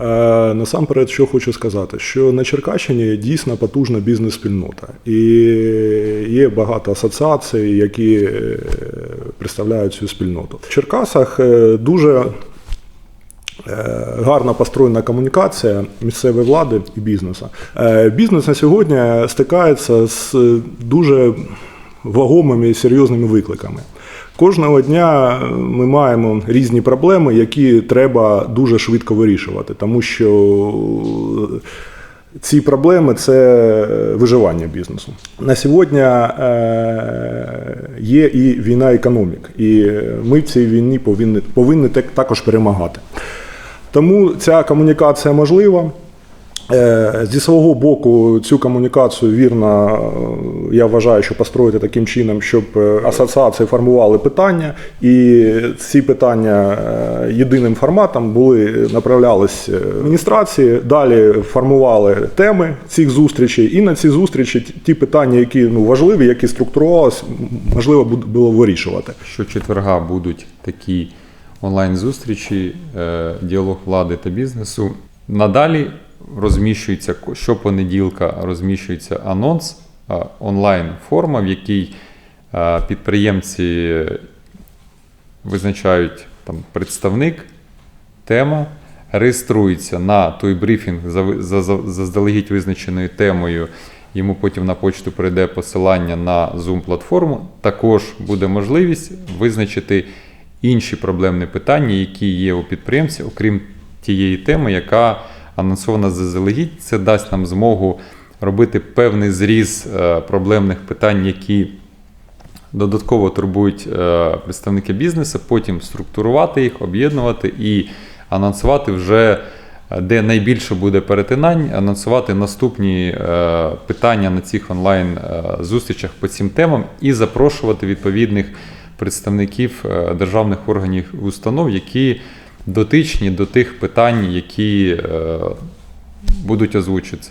Е, Насамперед, що хочу сказати, що на Черкащині дійсно потужна бізнес-спільнота, і є багато асоціацій, які е, представляють цю спільноту. В Черкасах е, дуже гарно построєна комунікація місцевої влади і бізнесу. Бізнес на сьогодні стикається з дуже вагомими і серйозними викликами. Кожного дня ми маємо різні проблеми, які треба дуже швидко вирішувати, тому що ці проблеми це виживання бізнесу. На сьогодні е, є і війна економік, і ми в цій війні повинні, повинні також перемагати. Тому ця комунікація можлива. Е, Зі свого боку, цю комунікацію вірно, е, я вважаю, що построїти таким чином, щоб е, асоціації формували питання, і ці питання єдиним форматом були направлялись адміністрації, далі формували теми цих зустрічей, і на ці зустрічі ті- питання, які ну, важливі, які структурувалися, можливо було вирішувати. Щочетверга будуть такі онлайн-зустрічі, е, діалог влади та бізнесу. Надалі розміщується щопонеділка розміщується анонс, онлайн-форма, в якій підприємці визначають там, представник, тема, реєструється на той брифінг за, за, за заздалегідь визначеною темою. Йому потім на почту прийде посилання на Zoom-платформу. Також буде можливість визначити інші проблемні питання, які є у підприємців, окрім тієї теми, яка анонсована заздалегідь. Це дасть нам змогу робити певний зріз е, проблемних питань, які додатково турбують е, представники бізнесу, потім структурувати їх, об'єднувати і анонсувати вже. е, Де найбільше буде перетинань, анонсувати наступні е, питання на цих онлайн е, зустрічах по цим темам і запрошувати відповідних представників державних органів установ, які дотичні до тих питань, які е, будуть озвучуватися.